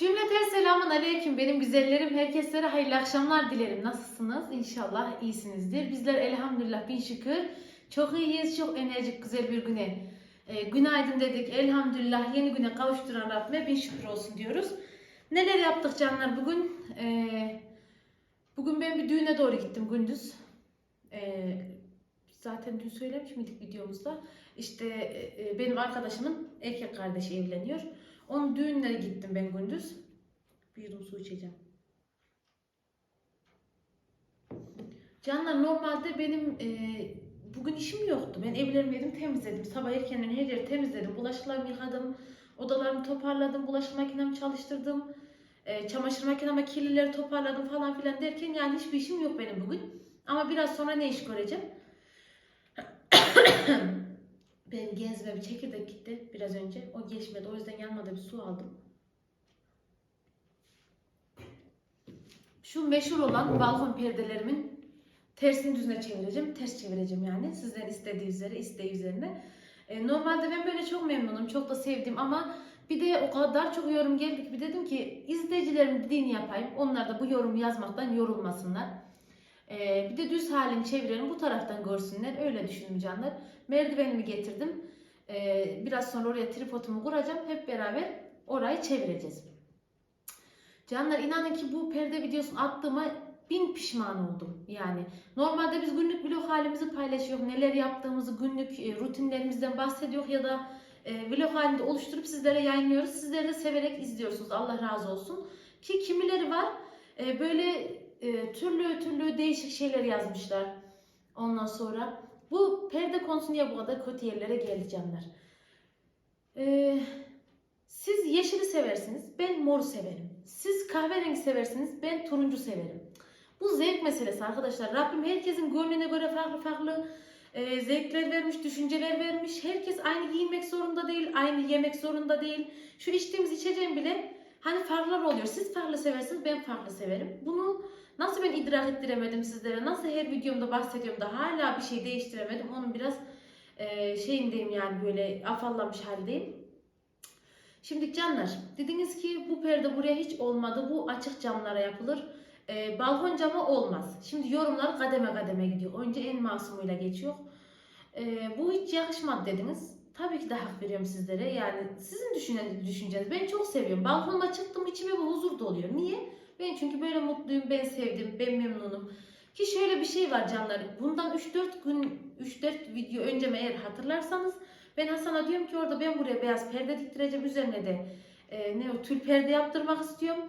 Cümleten selamun aleyküm benim güzellerim. Herkeslere hayırlı akşamlar dilerim. Nasılsınız? İnşallah iyisinizdir. Bizler elhamdülillah bin şükür. Çok iyiyiz. Çok enerjik güzel bir güne. e, günaydın dedik. Elhamdülillah yeni güne kavuşturan Rabbime bin şükür olsun diyoruz. Neler yaptık canlar bugün? E, bugün ben bir düğüne doğru gittim gündüz. E, zaten dün söylemiş miydik videomuzda? İşte e, e, benim arkadaşımın erkek kardeşi evleniyor. Onun düğününe gittim ben gündüz. Bir yudum su içeceğim. Canlar normalde benim e, bugün işim yoktu. Ben evlerimi yedim temizledim. Sabah erkenden her yeri temizledim. Bulaşıklarımı yıkadım. Odalarımı toparladım. Bulaşık makinemi çalıştırdım. E, çamaşır makineme kirlileri toparladım falan filan derken yani hiçbir işim yok benim bugün. Ama biraz sonra ne iş göreceğim? Benim genzime bir çekirdek gitti biraz önce. O geçmedi. O yüzden yanmadı bir su aldım. Şu meşhur olan balkon perdelerimin tersini düzüne çevireceğim. Ters çevireceğim yani. Sizlerin istediği üzere, isteği üzerine. E, normalde ben böyle çok memnunum. Çok da sevdim ama bir de o kadar çok yorum geldi ki bir dedim ki izleyicilerim dediğini yapayım. Onlar da bu yorumu yazmaktan yorulmasınlar. Ee, bir de düz halini çevirelim bu taraftan görsünler. Öyle düşündüm canlar. Merdivenimi getirdim. Ee, biraz sonra oraya tripodumu kuracağım. Hep beraber orayı çevireceğiz. Canlar inanın ki bu perde videosunu attığıma bin pişman oldum. Yani normalde biz günlük vlog halimizi paylaşıyoruz. Neler yaptığımızı günlük e, rutinlerimizden bahsediyor ya da e, vlog halinde oluşturup sizlere yayınlıyoruz. Sizler de severek izliyorsunuz. Allah razı olsun. Ki kimileri var e, böyle e, türlü türlü değişik şeyler yazmışlar. Ondan sonra bu perde konusu niye bu kadar kötü yerlere geldi canlar? E, siz yeşili seversiniz, ben moru severim. Siz kahverengi seversiniz, ben turuncu severim. Bu zevk meselesi arkadaşlar. Rabbim herkesin gönlüne göre farklı farklı e, zevkler vermiş, düşünceler vermiş. Herkes aynı giyinmek zorunda değil, aynı yemek zorunda değil. Şu içtiğimiz içeceğin bile hani farklar oluyor. Siz farklı seversiniz, ben farklı severim. Bunu nasıl ben idrak ettiremedim sizlere, nasıl her videomda bahsediyorum da hala bir şey değiştiremedim. Onun biraz e, şeyindeyim yani böyle afallamış haldeyim. Şimdi canlar, dediniz ki bu perde buraya hiç olmadı, bu açık camlara yapılır. E, balkon camı olmaz. Şimdi yorumlar kademe kademe gidiyor. Önce en masumuyla geçiyor. E, bu hiç yakışmadı dediniz. Tabii ki de hak veriyorum sizlere. Yani sizin düşünen, düşünceniz. Ben çok seviyorum. Balkonuma çıktım içime bir huzur doluyor. Niye? Ben çünkü böyle mutluyum, ben sevdim, ben memnunum. Ki şöyle bir şey var canlar. Bundan 3-4 gün, 3-4 video önce eğer hatırlarsanız ben Hasan'a diyorum ki orada ben buraya beyaz perde diktireceğim. Üzerine de e, ne o tül perde yaptırmak istiyorum.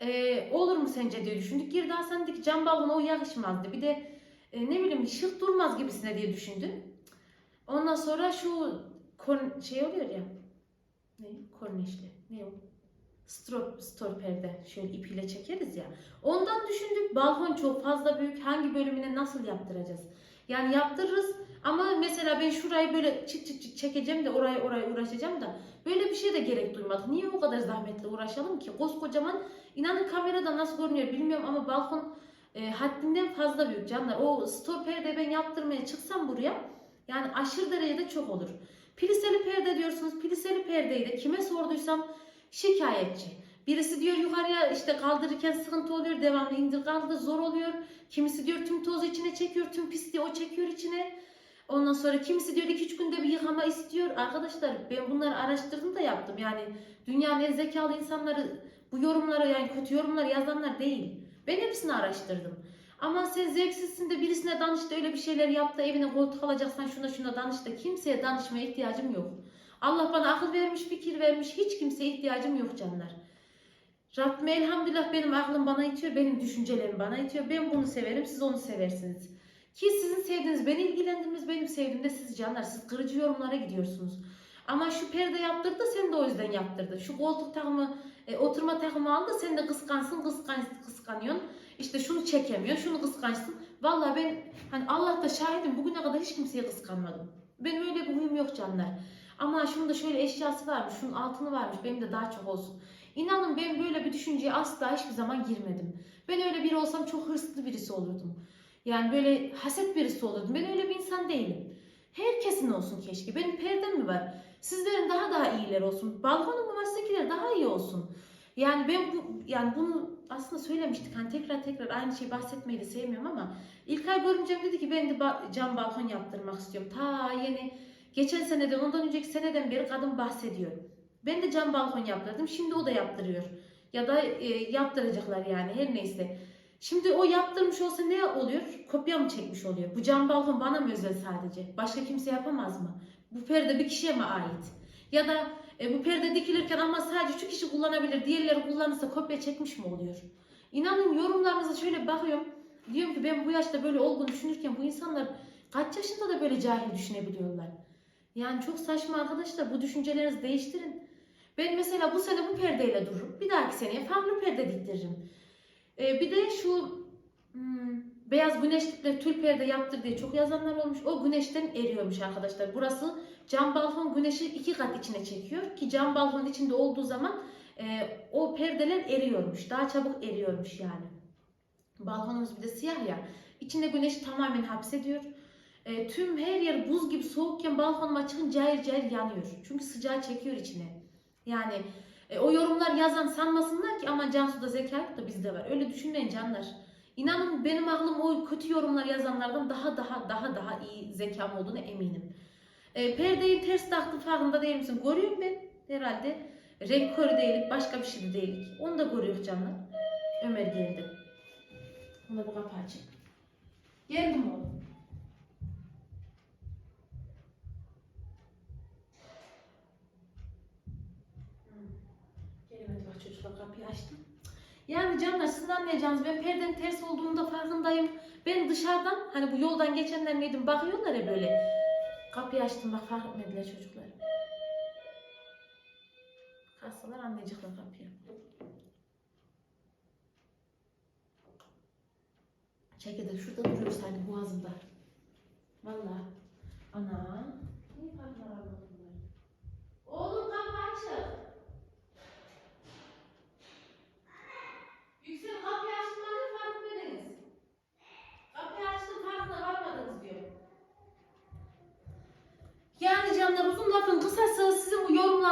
E, olur mu sence diye düşündük. Girdi Hasan dedi ki cam balkona o yakışmazdı. Bir de e, ne bileyim şık durmaz gibisine diye düşündüm. Ondan sonra şu kon, şey oluyor ya. Ne? Korneşli. Ne o? Strop, stor perde. Şöyle ipiyle çekeriz ya. Ondan düşündük. Balkon çok fazla büyük. Hangi bölümüne nasıl yaptıracağız? Yani yaptırırız ama mesela ben şurayı böyle çıt çıt çıt çekeceğim de oraya oraya uğraşacağım da böyle bir şey de gerek duymadık. Niye o kadar zahmetle uğraşalım ki? Koskocaman inanın kamerada nasıl görünüyor bilmiyorum ama balkon e, haddinden fazla büyük canlar. O stor perde ben yaptırmaya çıksam buraya yani aşırı derecede çok olur. Pliseli perde diyorsunuz. Pliseli perdeyi de kime sorduysam şikayetçi. Birisi diyor yukarıya işte kaldırırken sıkıntı oluyor. Devamlı indir kaldır zor oluyor. Kimisi diyor tüm tozu içine çekiyor. Tüm pisliği o çekiyor içine. Ondan sonra kimisi diyor 2-3 günde bir yıkama istiyor. Arkadaşlar ben bunları araştırdım da yaptım. Yani dünyanın en zekalı insanları bu yorumlara yani kötü yorumlar yazanlar değil. Ben hepsini araştırdım. Ama sen zevksizsin de birisine danış da öyle bir şeyler yap da evine koltuk alacaksan şuna şuna danış da kimseye danışmaya ihtiyacım yok. Allah bana akıl vermiş, fikir vermiş. Hiç kimseye ihtiyacım yok canlar. Rabbim elhamdülillah benim aklım bana itiyor, benim düşüncelerim bana itiyor. Ben bunu severim, siz onu seversiniz. Ki sizin sevdiğiniz beni ilgilendirmez, benim sevdiğim de siz canlar. Siz kırıcı yorumlara gidiyorsunuz. Ama şu perde yaptırdı da sen de o yüzden yaptırdı. Şu koltuk takımı, e, oturma takımı aldı sen de kıskansın, kıskan, kıskanıyorsun. İşte şunu çekemiyor, şunu kıskançsın. Vallahi ben hani Allah da şahidim bugüne kadar hiç kimseye kıskanmadım. Benim öyle bir huyum yok canlar. Ama şunun da şöyle eşyası varmış, şunun altını varmış, benim de daha çok olsun. İnanın ben böyle bir düşünceye asla hiçbir zaman girmedim. Ben öyle biri olsam çok hırslı birisi olurdum. Yani böyle haset birisi olurdum. Ben öyle bir insan değilim. Herkesin olsun keşke. Benim perdem mi var? Sizlerin daha daha iyiler olsun. Balkonum mu daha iyi olsun. Yani ben bu yani bunu aslında söylemiştik. Hani tekrar tekrar aynı şeyi bahsetmeyi de sevmiyorum ama İlkay görümcem dedi ki ben de cam balkon yaptırmak istiyorum. Ta yeni geçen seneden ondan önceki seneden beri kadın bahsediyor. Ben de cam balkon yaptırdım. Şimdi o da yaptırıyor. Ya da e, yaptıracaklar yani her neyse. Şimdi o yaptırmış olsa ne oluyor? Kopya mı çekmiş oluyor? Bu cam balkon bana mı özel sadece? Başka kimse yapamaz mı? Bu perde bir kişiye mi ait? Ya da e, bu perde dikilirken ama sadece şu kişi kullanabilir, diğerleri kullanırsa kopya çekmiş mi oluyor? İnanın yorumlarınıza şöyle bakıyorum. Diyorum ki ben bu yaşta böyle olgun düşünürken bu insanlar kaç yaşında da böyle cahil düşünebiliyorlar? Yani çok saçma arkadaşlar bu düşüncelerinizi değiştirin. Ben mesela bu sene bu perdeyle dururum. Bir dahaki seneye farklı perde diktiririm. Ee, bir de şu hmm, beyaz güneşlikle tül perde yaptır diye çok yazanlar olmuş. O güneşten eriyormuş arkadaşlar. Burası cam balkon güneşi iki kat içine çekiyor. Ki cam balkon içinde olduğu zaman e, o perdeler eriyormuş. Daha çabuk eriyormuş yani. Balkonumuz bir de siyah ya. İçinde güneşi tamamen hapsediyor. E, tüm her yer buz gibi soğukken balkonuma çıkın cayır cayır yanıyor. Çünkü sıcağı çekiyor içine. Yani e, o yorumlar yazan sanmasınlar ki ama Cansu'da zeka da bizde var. Öyle düşünmeyin canlar. İnanın benim aklım o kötü yorumlar yazanlardan daha daha daha daha iyi zekam olduğunu eminim. E, perdeyi ters taktım farkında değil misin? Görüyorum ben herhalde. Renk değilik, başka bir şey de değilik. Onu da görüyor canlar. Ömer geldi. Ona bu kapı açık. Geldim oğlum. Gelemedi bak çocuklar kapıyı açtım. Yani canlar sizin anlayacağınız ben perdenin ters olduğunda farkındayım. Ben dışarıdan hani bu yoldan geçenler neydim bakıyorlar ya böyle. Kapıyı açtım bak fark etmediler çocuklar. Kalsalar anlayacaklar kapıyı. Çekirdek şurada duruyor sanki boğazımda. Vallahi. Ana. Niye farkına varmadın bunları? Oğlum kapı açık. Yüksel kapıyı açmadın fark etmediniz. Kapıyı açtım farkına varmadınız diyor. Yani canlar uzun lafın kısası sizin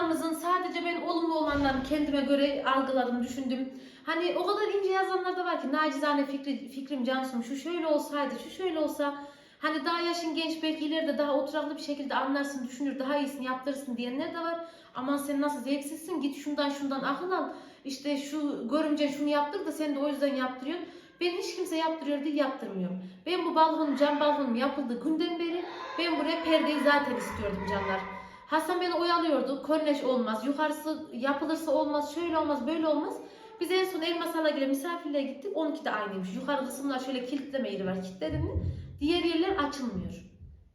bu yorumlarınızın sadece ben olumlu olanlarını kendime göre algıladım, düşündüm. Hani o kadar ince yazanlar da var ki nacizane fikri, fikrim Cansu'm şu şöyle olsaydı, şu şöyle olsa hani daha yaşın genç belki ileride daha oturaklı bir şekilde anlarsın, düşünür, daha iyisini yaptırırsın diyenler de var. Aman sen nasıl zevksizsin git şundan şundan akıl al. İşte şu görümce şunu yaptır da sen de o yüzden yaptırıyorsun. Ben hiç kimse yaptırıyor değil yaptırmıyorum. Ben bu balkonum, cam balkonum yapıldığı günden beri ben buraya perdeyi zaten istiyordum canlar. Hasan beni oyalıyordu. Korneş olmaz. Yukarısı yapılırsa olmaz. Şöyle olmaz, böyle olmaz. Biz en son Elmas Alagil'e misafirliğe gittik. 12 de aynıymış. Yukarı kısımlar şöyle kilitleme yeri var. Kilitledim mi? Diğer yerler açılmıyor.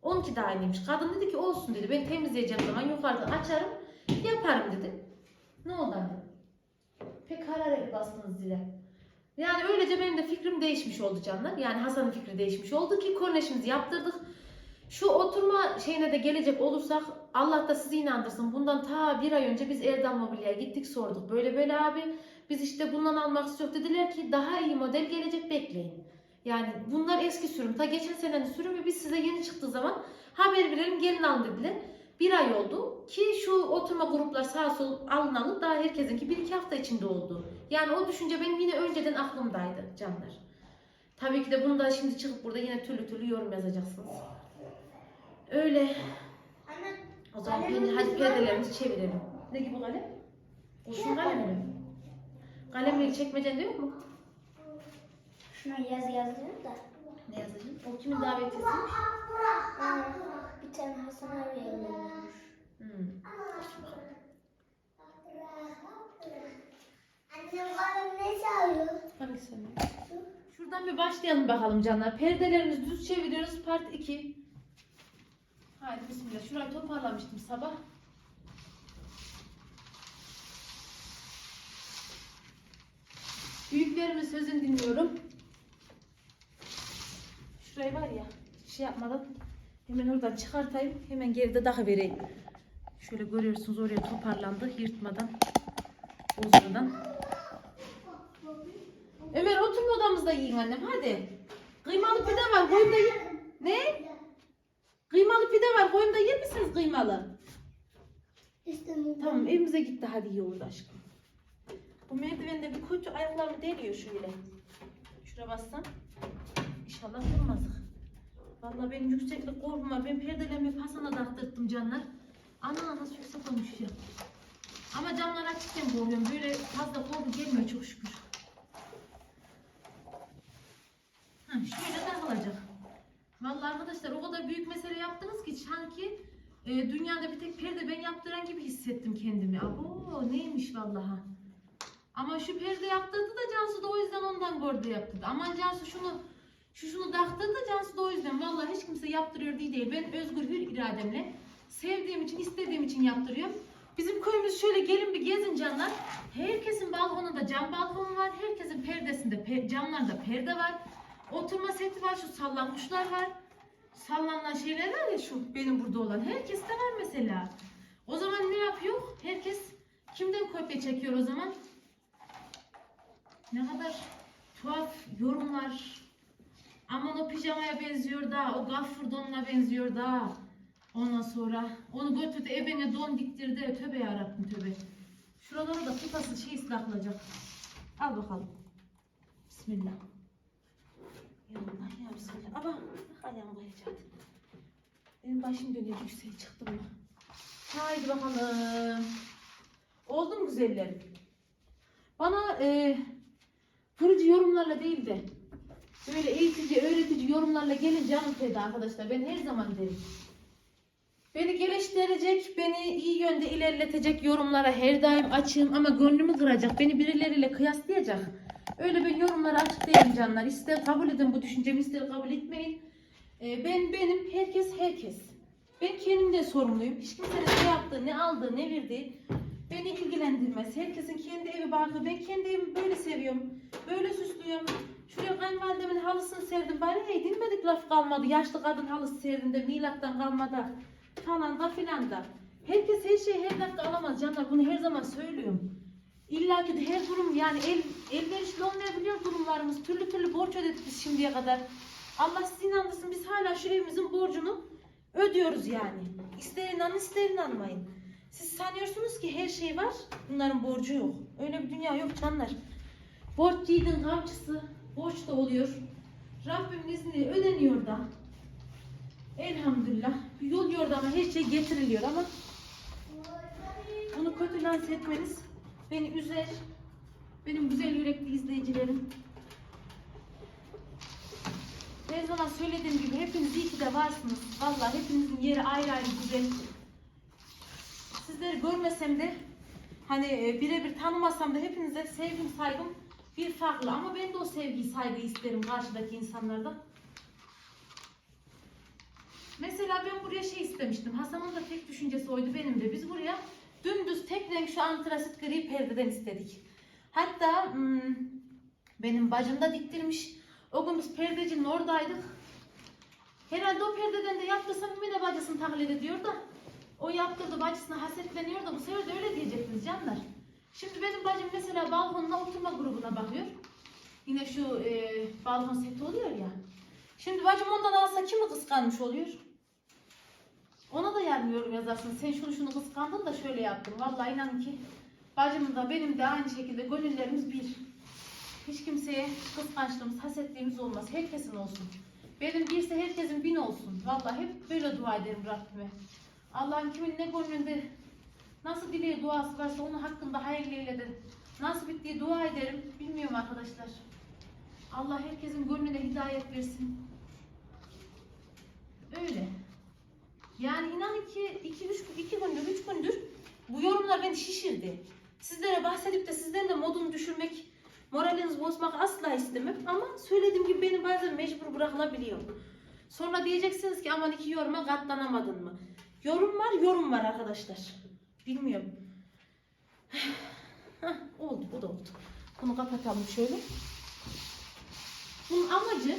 12 de aynıymış. Kadın dedi ki olsun dedi. Ben temizleyeceğim zaman yukarıdan açarım. Yaparım dedi. Ne oldu anne? Pek hararetli bastınız zile. Yani öylece benim de fikrim değişmiş oldu canlar. Yani Hasan'ın fikri değişmiş oldu ki korneşimizi yaptırdık. Şu oturma şeyine de gelecek olursak Allah da sizi inandırsın. Bundan ta bir ay önce biz Erdem Mobilya'ya gittik sorduk. Böyle böyle abi biz işte bundan almak istiyoruz dediler ki daha iyi model gelecek bekleyin. Yani bunlar eski sürüm. Ta geçen senenin sürümü biz size yeni çıktığı zaman haber verelim gelin alın dediler. Bir ay oldu ki şu oturma gruplar sağ sol alınalı daha herkesinki bir iki hafta içinde oldu. Yani o düşünce benim yine önceden aklımdaydı canlar. Tabii ki de bunu da şimdi çıkıp burada yine türlü türlü yorum yazacaksınız. Öyle. O zaman ben, hadi perdelerimizi çevirelim. Ne gibi kalem? Olsun kalem mi? Kalemleri çekmecende yok mu? şuna yaz yazdım da. Ne yazacağım? O kimin davetiyesiymiş? Aa, bir tane Hasan abi yazıyormuş. Hmm. Annem bana ne çağırıyor? Hangisi? Şuradan bir başlayalım bakalım canlar. Perdelerimizi düz çeviriyoruz. Part 2. Haydi bismillah. Şurayı toparlamıştım sabah. Büyüklerimin sözünü dinliyorum. Şurayı var ya şey yapmadan hemen oradan çıkartayım. Hemen geride daha vereyim. Şöyle görüyorsunuz oraya toparlandı yırtmadan. Bozmadan. Ömer oturma odamızda yiyin annem hadi. Kıymalı pide var koyun da yiyin. Ne? Kıymalı pide var koyun da yer misiniz kıymalı? Bu. Tamam evimize gitti hadi iyi oldu aşkım. Ömer bende bir kötü ayaklarımı deliyor şöyle. Şuraya bassam. İnşallah vurmaz. Vallahi benim yükseklik korkum var. Ben perdelerimi Hasan'a taktırttım canlar. Ana nasıl yüksek olmuş ya. Ama camlar açıkken korkuyorum. Böyle fazla korku gelmiyor çok şükür. Ha, şöyle takılacak. Vallahi arkadaşlar o kadar büyük mesele yaptınız ki sanki e, dünyada bir tek perde ben yaptıran gibi hissettim kendimi. Abo neymiş vallahi. Ama şu perde yaptırdı da Cansu da o yüzden ondan gördü yaptırdı. Aman Cansu şunu şu şunu taktırdı Cansu da o yüzden. Vallahi hiç kimse yaptırıyor diye değil. Ben özgür hür irademle sevdiğim için istediğim için yaptırıyorum. Bizim köyümüz şöyle gelin bir gezin canlar. Herkesin balkonunda cam balkonu var. Herkesin perdesinde pe- camlarda perde var. Oturma seti var. Şu sallanmışlar var. Sallanan şeyler var ya şu benim burada olan. Herkeste var mesela. O zaman ne yapıyor? Herkes kimden kopya çekiyor o zaman? Ne kadar tuhaf yorumlar. Aman o pijamaya benziyor da, o gaffur donuna benziyor da. Ondan sonra onu götürdü ebene don diktirdi. Tövbe yarabbim tövbe. Şuralara da kupası şey ıslaklayacak. Al bakalım. Bismillah. Ya Allah ya Bismillah. Ama ayağım kayacak. Benim başım dönüyor yükseğe çıktım mı? Haydi bakalım. Oldu mu güzellerim? Bana e, vurucu yorumlarla değil de böyle eğitici, öğretici yorumlarla gelin canım feda arkadaşlar. Ben her zaman derim. Beni geliştirecek, beni iyi yönde ilerletecek yorumlara her daim açığım ama gönlümü kıracak, beni birileriyle kıyaslayacak. Öyle ben yorumlara açık değilim canlar. İster kabul edin bu düşüncemi, ister kabul etmeyin. Ee, ben benim, herkes herkes. Ben kendimden sorumluyum. Hiç kimsenin ne yaptığı, ne aldığı, ne verdiği beni ilgilendirmez. Herkesin kendi evi barkı. Ben kendi evimi böyle seviyorum. Böyle süslüyorum. Şuraya kayınvalidemin halısını serdim. Bari hey dinmedik laf kalmadı. Yaşlı kadın halısı serdim de milattan kalmadı falan da filan da. Herkes her şeyi her dakika alamaz canlar. Bunu her zaman söylüyorum. İlla ki her durum yani el, elverişli olmayabiliyor durumlarımız. Türlü türlü borç ödedik biz şimdiye kadar. Allah sizi inandırsın biz hala şu evimizin borcunu ödüyoruz yani. İster inanın ister inanmayın. Siz sanıyorsunuz ki her şey var. Bunların borcu yok. Öyle bir dünya yok canlar. Borç yiğidin kamçısı. Borç da oluyor. Rabbimin izniyle ödeniyor da. Elhamdülillah. Yol yordamı her şey getiriliyor ama bunu kötü lanse etmeniz beni üzer. Benim güzel yürekli izleyicilerim. Her zaman söylediğim gibi hepiniz iyi ki de varsınız. Vallahi hepinizin yeri ayrı ayrı güzel. Sizleri görmesem de hani e, birebir tanımasam da hepinize sevgim saygım bir farklı. Ama ben de o sevgiyi saygıyı isterim karşıdaki insanlardan. Mesela ben buraya şey istemiştim. Hasan'ın da tek düşüncesi oydu benim de. Biz buraya dümdüz tek renk şu antrasit gri perdeden istedik. Hatta hmm, benim bacım da diktirmiş. O gün biz perdecinin oradaydık. Herhalde o perdeden de yaptırsam Mine bacısını taklit ediyor da. O yaptırdı bacısına hasetleniyor da bu sefer de öyle diyecektiniz canlar. Şimdi benim bacım mesela balkonuna oturma grubuna bakıyor. Yine şu e, balkon seti oluyor ya. Şimdi bacım ondan alsa kimi kıskanmış oluyor? Ona da yarın yorum yazarsın. Sen şunu şunu kıskandın da şöyle yaptın. Vallahi inan ki bacımın da benim de aynı şekilde gönüllerimiz bir. Hiç kimseye kıskançlığımız, hasetliğimiz olmaz. Herkesin olsun. Benim birse herkesin bin olsun. Vallahi hep böyle dua ederim Rabbime. Allah'ın kimin ne gönlünde nasıl dileği duası varsa onun hakkında hayırlı eyle Nasip ettiği dua ederim. Bilmiyorum arkadaşlar. Allah herkesin gönlüne hidayet versin. Öyle. Yani inanın ki iki, üç, iki gündür, üç gündür bu yorumlar beni şişirdi. Sizlere bahsedip de sizlerin de modunu düşürmek, moralinizi bozmak asla istemem. Ama söylediğim gibi beni bazen mecbur bırakılabiliyor. Sonra diyeceksiniz ki aman iki yoruma katlanamadın mı? Yorum var, yorum var arkadaşlar. Bilmiyorum. Hah, oldu, bu da oldu. Bunu kapatalım şöyle. Bunun amacı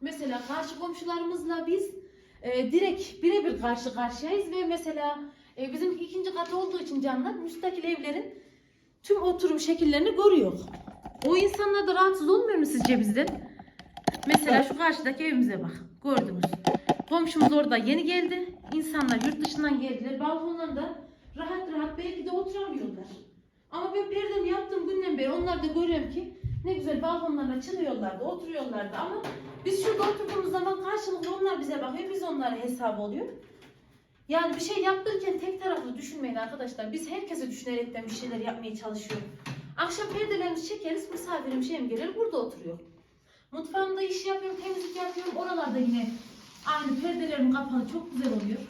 mesela karşı komşularımızla biz e, direkt birebir karşı karşıyayız ve mesela e, bizim ikinci kat olduğu için canlar müstakil evlerin tüm oturum şekillerini görüyor. O insanlar da rahatsız olmuyor mu sizce bizden? Mesela şu karşıdaki evimize bak. Gördünüz. Komşumuz orada yeni geldi. İnsanlar yurt dışından geldiler. Balkonlarında rahat rahat belki de oturamıyorlar. Ama ben perdemi yaptığım günden beri onlar da görüyorum ki ne güzel balkonlarına çıkıyorlardı, oturuyorlardı ama biz şurada oturduğumuz zaman karşılıklı onlar bize bakıyor, biz onlara hesap oluyor. Yani bir şey yaptırırken tek taraflı düşünmeyin arkadaşlar. Biz herkese düşünerekten bir şeyler yapmaya çalışıyoruz. Akşam perdelerimizi çekeriz, misafirim şeyim gelir burada oturuyor. Mutfağımda iş yapıyorum, temizlik yapıyorum. Oralarda yine aynı perdelerim kapalı, çok güzel oluyor.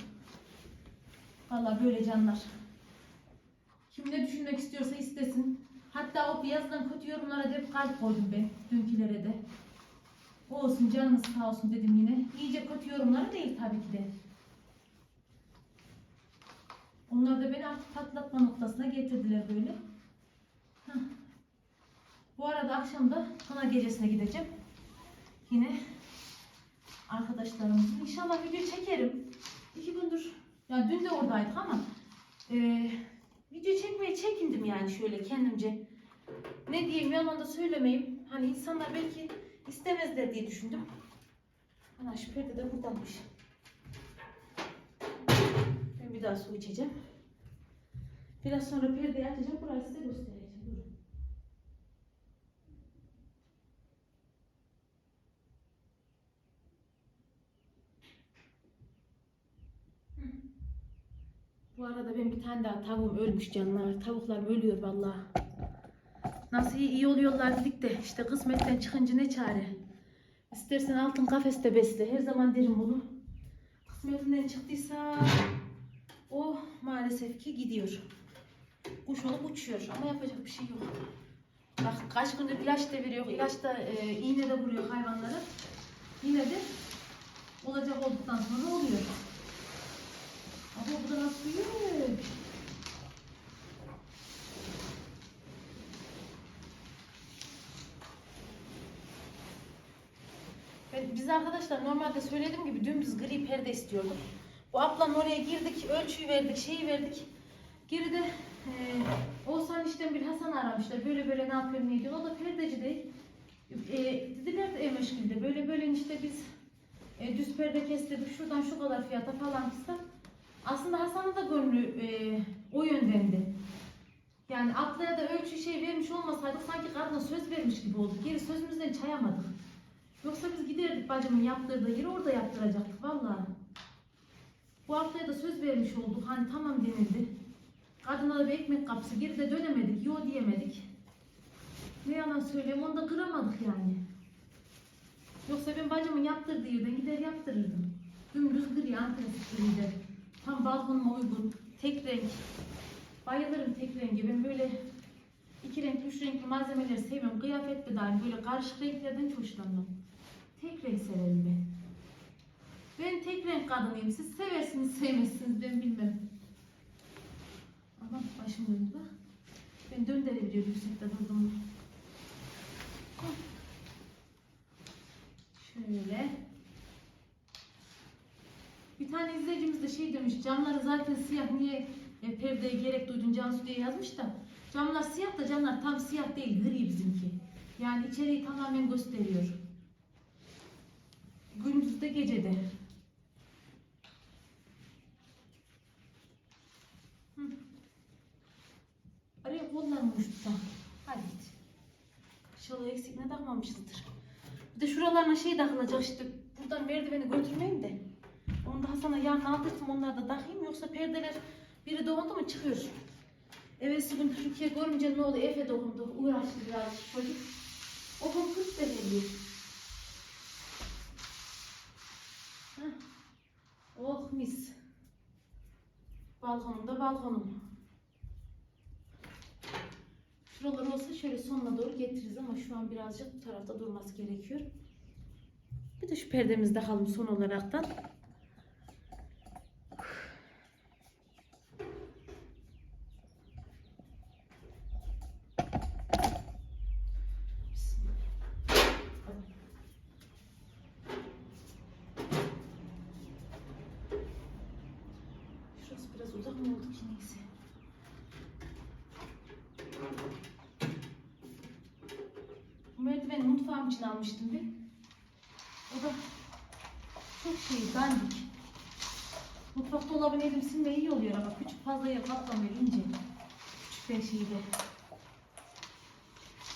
Vallahi böyle canlar. Kim ne düşünmek istiyorsa istesin. Hatta o yazılan kötü yorumlara da hep kalp koydum ben, dünkülere de. Olsun canınız sağ olsun dedim yine. İyice kötü yorumlara değil tabii ki de. Onlar da beni artık patlatma noktasına getirdiler böyle. Hah. Bu arada akşam da kına gecesine gideceğim. Yine arkadaşlarımızın. İnşallah video çekerim. İki gündür, ya dün de oradaydık ama e, video çekmeye çekindim yani şöyle kendimce. Ne diyeyim yalan da söylemeyeyim. Hani insanlar belki istemezler diye düşündüm. Ana şu de buradanmış. Ben bir daha su içeceğim. Biraz sonra perdeyi açacağım. Burayı size göstereceğim. Durun. Bu arada ben bir tane daha tavuğum ölmüş canlar. Tavuklarım ölüyor vallahi. Nasıl iyi, iyi oluyorlar dedik de işte kısmetten çıkınca ne çare. İstersen altın kafeste besle. Her zaman derim bunu. Kısmetinden çıktıysa o maalesef ki gidiyor. Kuş olup uçuyor ama yapacak bir şey yok. Bak kaç gündür ilaç da veriyor. İlaç da e, iğne de vuruyor hayvanlara. Yine de olacak olduktan sonra oluyor. Ama bu da nasıl büyük. Ben, biz arkadaşlar normalde söylediğim gibi dümdüz gri perde istiyorduk. Bu ablanın oraya girdik, ölçüyü verdik, şeyi verdik. Geride e, Oğuzhan işten bir Hasan aramışlar. Böyle böyle ne yapıyor ne ediyor. O da perdeci değil. E, dediler de Emeşgil'de böyle böyle işte biz e, düz perde kestirdik. Şuradan şu kadar fiyata falan kısa. Aslında Hasan'ın da gönlü e, o yöndendi. Yani ablaya da ölçü şey vermiş olmasaydık sanki kadına söz vermiş gibi olduk. Geri sözümüzden çayamadık. Yoksa biz giderdik bacımın yaptırdığı yeri orada yaptıracaktık vallahi. Bu haftaya da söz vermiş olduk. Hani tamam denildi. Kadına da bir ekmek kapısı. Geri de dönemedik. Yo diyemedik. Ne yalan söyleyeyim onu da kıramadık yani. Yoksa ben bacımın yaptırdığı yerden gider yaptırırdım. Dümdüz gri antresit griydi. Tam balkonuma uygun. Tek renk. Bayılırım tek rengi. Ben böyle iki renkli, üç renkli malzemeleri sevmiyorum. Kıyafet de dahil. Böyle karışık renklerden hiç hoşlanmam. Tek renk severim ben. Ben tek renk kadınıyım. Siz seversiniz, sevmezsiniz ben bilmem. Ama başım döndü bak. Ben döndürebiliyorum yüksekte durdum. mu? Hah. Şöyle. Bir tane izleyicimiz de şey demiş, camları zaten siyah niye e, perdeye gerek duydun Cansu diye yazmış da. Camlar siyah da camlar tam siyah değil, gri bizimki. Yani içeriği tamamen gösteriyor. Gündüzde gecede. Hı. Araya kollarım uçtu. Hadi. İnşallah eksik ne takmamışızdır. Bir de şuralarına şey takılacak işte. Buradan merdiveni götürmeyeyim de. Onu da Hasan'a yarın aldırsam onları da takayım. Yoksa perdeler biri doğundu mu çıkıyor. Evet gün Türkiye görünce ne oldu? Efe doğundu. Uğraştı biraz çocuk. O gün 40 derece. Heh. Oh mis. Balkonumda balkonum. Şuralar olsa şöyle sonuna doğru getiririz ama şu an birazcık bu tarafta durması gerekiyor. Bir de şu perdemizde kalın son olaraktan. Şurası biraz uzak mı oldu ki neyse. Bu mutfağım için almıştım bir. O da çok şey dandik. Mutfak dolabını elim silme iyi oluyor ama küçük fazla yer kaplamıyor ince. Küçük bir şeyde.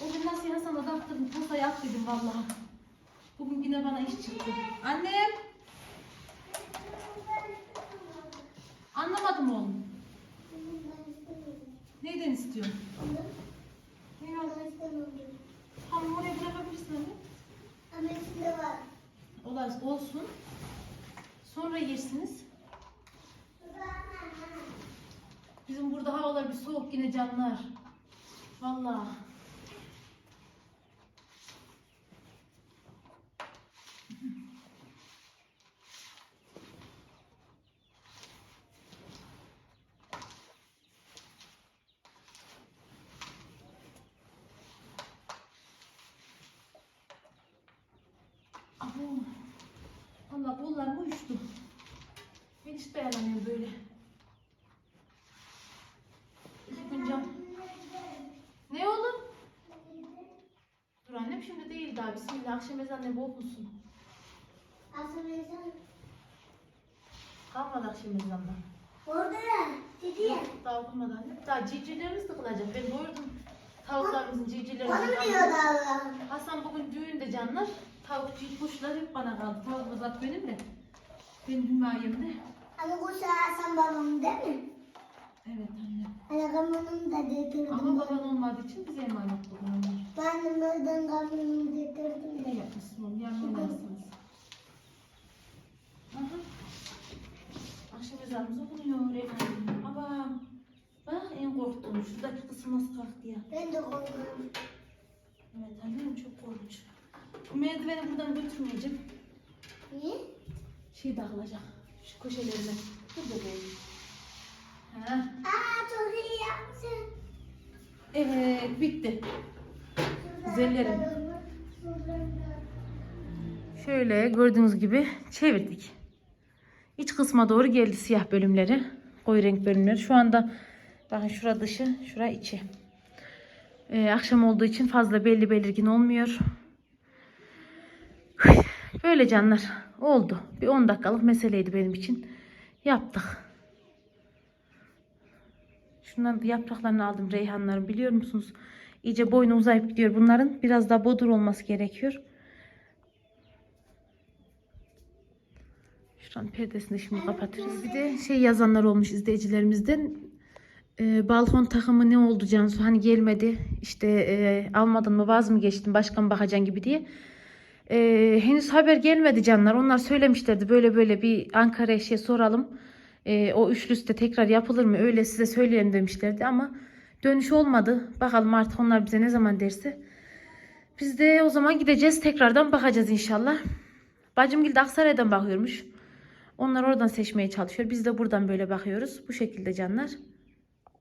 O gün nasıl Hasan'a da attırdım. Kasaya at dedim vallahi. Bugün yine bana iş çıktı. Annem. Anlamadım oğlum. Neyden istiyorsun? Ne oldu? Hamur oraya bırakabilirsin anne. Ama içinde var. Olay olsun. Sonra yersiniz. Bizim burada havalar bir soğuk yine canlar. Vallahi. Abo. Allah kollarım uyuştu. Ben hiç dayanamıyorum böyle. Sıkınca. Ne oğlum? Dur annem şimdi değil daha. Bismillah akşam ezanı boğulsun. Aslında insan Kalmadı akşam ezanına. orada ya. Dedi ya. Daha okunmadı anne. Daha civcivlerimiz tıkılacak. Ben doyurdum. Tavuklarımızın Onu civcivlerimizin. mu diyordu Allah'ım? Hasan bugün düğünde canlar. Tavukçu kuşlar hep bana kaldı. Tavuk zat benim de. Benim himayemde. Hani bu Hasan babam değil mi? Evet anne. Kamyonunu da getirdim. Ama baban olmadığı için bize emanet onlar. Ben de buradan kamyonunu getirdim Ne yapmışsın oğlum? Yarın oynarsınız. Aha. Akşam ezanımız okunuyor. Reyhan'ın. Aba. Bak en korktuğum. Şuradaki kısım nasıl kalktı ya. Ben de korkuyorum. Evet annem çok korkunç. Bu merdiveni buradan götürmeyeceğim. Niye? Şey dağılacak. Şu köşelerine. Burada böyle. Ha. Aa çok iyi yapmışsın. Evet bitti. Güzellerim. Şöyle gördüğünüz gibi çevirdik. İç kısma doğru geldi siyah bölümleri. Koyu renk bölümleri. Şu anda bakın şura dışı, şura içi. Ee, akşam olduğu için fazla belli belirgin olmuyor. Böyle canlar. Oldu. Bir 10 dakikalık meseleydi benim için. Yaptık. Şunların yapraklarını aldım reyhanların biliyor musunuz? İyice boynu uzayıp gidiyor bunların. Biraz daha bodur olması gerekiyor. Şuranın perdesini şimdi kapatırız. Bir de şey yazanlar olmuş izleyicilerimizden. Ee, balkon takımı ne oldu Cansu? Hani gelmedi. İşte e, almadın mı vaz mı geçtin başka mı bakacaksın gibi diye. Ee, henüz haber gelmedi canlar. Onlar söylemişlerdi böyle böyle bir Ankara'ya şey soralım. Ee, o üçlü üste tekrar yapılır mı? Öyle size söyleyelim demişlerdi ama dönüş olmadı. Bakalım artık onlar bize ne zaman derse. Biz de o zaman gideceğiz. Tekrardan bakacağız inşallah. Bacımgil de Aksaray'dan bakıyormuş. Onlar oradan seçmeye çalışıyor. Biz de buradan böyle bakıyoruz. Bu şekilde canlar.